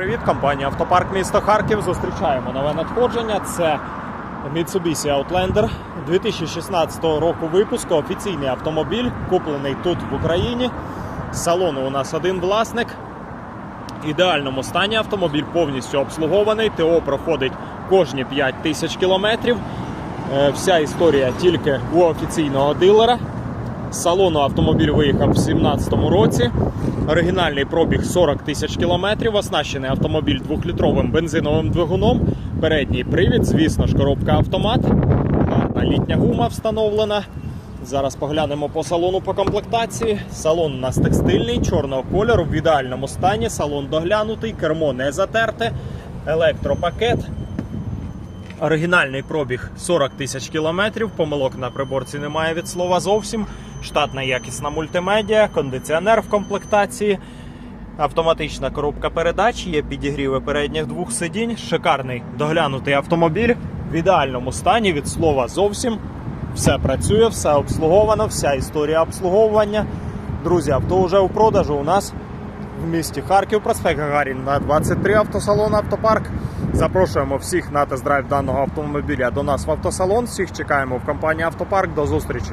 Привіт, компанія Автопарк місто Харків. Зустрічаємо нове надходження. Це Mitsubishi Outlander 2016 року випуску. Офіційний автомобіль, куплений тут в Україні. З салону у нас один власник. В ідеальному стані автомобіль повністю обслугований. ТО проходить кожні 5 тисяч кілометрів. Е, Вся історія тільки у офіційного дилера. Салону автомобіль виїхав в 2017 році. Оригінальний пробіг 40 тисяч кілометрів. Оснащений автомобіль двохлітровим бензиновим двигуном. Передній привід, звісно ж, коробка автомат. Гарна літня гума встановлена. Зараз поглянемо по салону по комплектації. Салон у нас текстильний, чорного кольору, в ідеальному стані. Салон доглянутий, кермо не затерте, електропакет. Оригінальний пробіг 40 тисяч кілометрів. Помилок на приборці немає від слова зовсім. Штатна якісна мультимедіа, кондиціонер в комплектації, автоматична коробка передач, є підігріви передніх двох сидінь. Шикарний доглянутий автомобіль в ідеальному стані від слова зовсім. Все працює, все обслуговано, вся історія обслуговування. Друзі, авто вже у продажу у нас в місті Харків, проспект Гагаріна 23 автосалон Автопарк. Запрошуємо всіх на тест-драйв даного автомобіля до нас в автосалон. Всіх чекаємо в компанії Автопарк. До зустрічі.